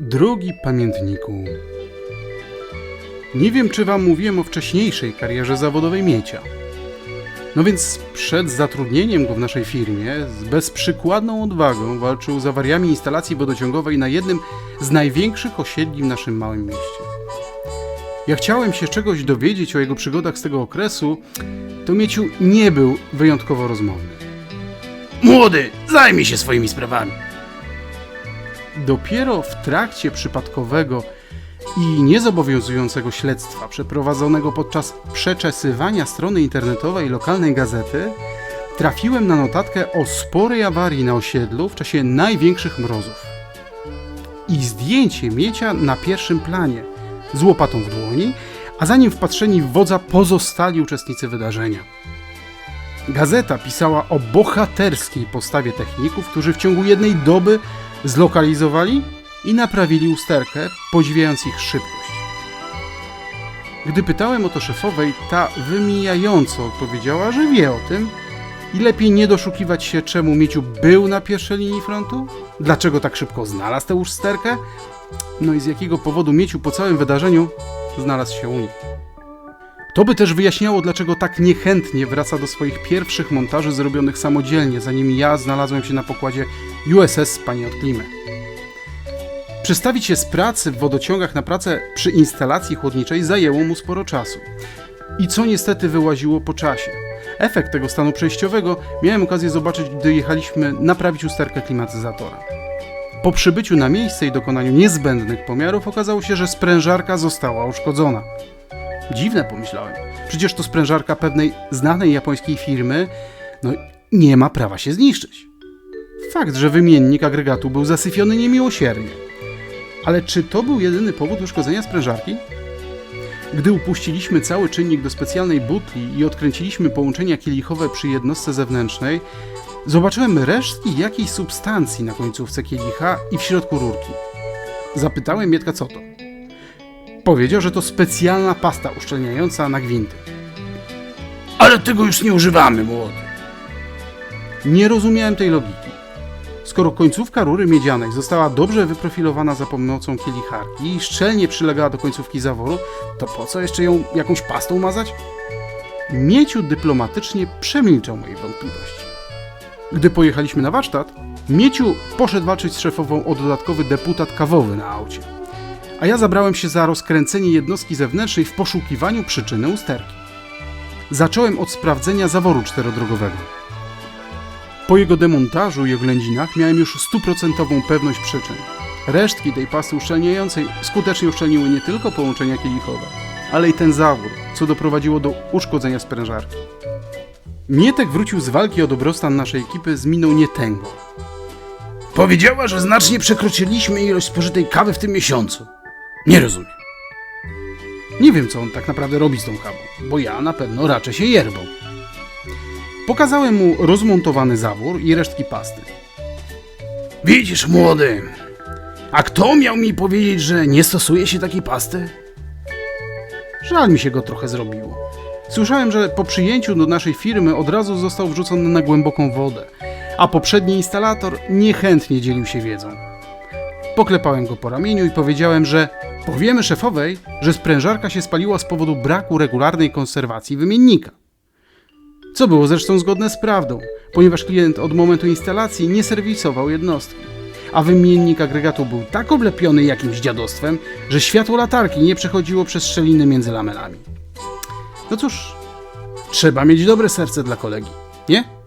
Drogi pamiętniku, nie wiem, czy wam mówiłem o wcześniejszej karierze zawodowej Miecia. No więc przed zatrudnieniem go w naszej firmie z bezprzykładną odwagą walczył z awariami instalacji wodociągowej na jednym z największych osiedli w naszym małym mieście. Jak chciałem się czegoś dowiedzieć o jego przygodach z tego okresu, to Mieciu nie był wyjątkowo rozmowny. Młody, zajmij się swoimi sprawami. Dopiero w trakcie przypadkowego i niezobowiązującego śledztwa przeprowadzonego podczas przeczesywania strony internetowej lokalnej gazety trafiłem na notatkę o sporej awarii na osiedlu w czasie największych mrozów. I zdjęcie miecia na pierwszym planie, z łopatą w dłoni, a za nim wpatrzeni w wodza pozostali uczestnicy wydarzenia. Gazeta pisała o bohaterskiej postawie techników, którzy w ciągu jednej doby zlokalizowali i naprawili usterkę, podziwiając ich szybkość. Gdy pytałem o to szefowej, ta wymijająco odpowiedziała, że wie o tym i lepiej nie doszukiwać się, czemu Mieciu był na pierwszej linii frontu, dlaczego tak szybko znalazł tę usterkę, no i z jakiego powodu Mieciu po całym wydarzeniu znalazł się u nich. To by też wyjaśniało, dlaczego tak niechętnie wraca do swoich pierwszych montaży zrobionych samodzielnie, zanim ja znalazłem się na pokładzie USS Pani od Klimy. Przestawić się z pracy w wodociągach na pracę przy instalacji chłodniczej zajęło mu sporo czasu. I co niestety wyłaziło po czasie. Efekt tego stanu przejściowego miałem okazję zobaczyć, gdy jechaliśmy naprawić usterkę klimatyzatora. Po przybyciu na miejsce i dokonaniu niezbędnych pomiarów okazało się, że sprężarka została uszkodzona. Dziwne pomyślałem. Przecież to sprężarka pewnej znanej japońskiej firmy, no nie ma prawa się zniszczyć. Fakt, że wymiennik agregatu był zasyfiony niemiłosiernie. Ale czy to był jedyny powód uszkodzenia sprężarki? Gdy upuściliśmy cały czynnik do specjalnej butli i odkręciliśmy połączenia kielichowe przy jednostce zewnętrznej, zobaczyłem resztki jakiejś substancji na końcówce kielicha i w środku rurki. Zapytałem Mietka co to. Powiedział, że to specjalna pasta uszczelniająca na gwinty. Ale tego już nie używamy, młody. Nie rozumiałem tej logiki. Skoro końcówka rury miedzianej została dobrze wyprofilowana za pomocą kielicharki i szczelnie przylegała do końcówki zaworu, to po co jeszcze ją jakąś pastą mazać? Mieciu dyplomatycznie przemilczał moje wątpliwości. Gdy pojechaliśmy na warsztat, Mieciu poszedł walczyć z szefową o dodatkowy deputat kawowy na aucie, a ja zabrałem się za rozkręcenie jednostki zewnętrznej w poszukiwaniu przyczyny usterki. Zacząłem od sprawdzenia zaworu czterodrogowego. Po jego demontażu i oględzinach miałem już stuprocentową pewność przyczyn. Resztki tej pasty uszczelniającej skutecznie uszczelniły nie tylko połączenia kielichowe, ale i ten zawór, co doprowadziło do uszkodzenia sprężarki. Mietek wrócił z walki o dobrostan naszej ekipy z miną nietęgą. Powiedziała, że znacznie przekroczyliśmy ilość spożytej kawy w tym miesiącu. Nie rozumiem. Nie wiem, co on tak naprawdę robi z tą kawą, bo ja na pewno raczę się yerbą. Pokazałem mu rozmontowany zawór i resztki pasty. Widzisz, młody. A kto miał mi powiedzieć, że nie stosuje się takiej pasty? Żal mi się go trochę zrobiło. Słyszałem, że po przyjęciu do naszej firmy od razu został wrzucony na głęboką wodę, a poprzedni instalator niechętnie dzielił się wiedzą. Poklepałem go po ramieniu i powiedziałem, że powiemy szefowej, że sprężarka się spaliła z powodu braku regularnej konserwacji wymiennika. Co było zresztą zgodne z prawdą, ponieważ klient od momentu instalacji nie serwisował jednostki, a wymiennik agregatu był tak oblepiony jakimś dziadostwem, że światło latarki nie przechodziło przez szczeliny między lamelami. No cóż, trzeba mieć dobre serce dla kolegi, nie?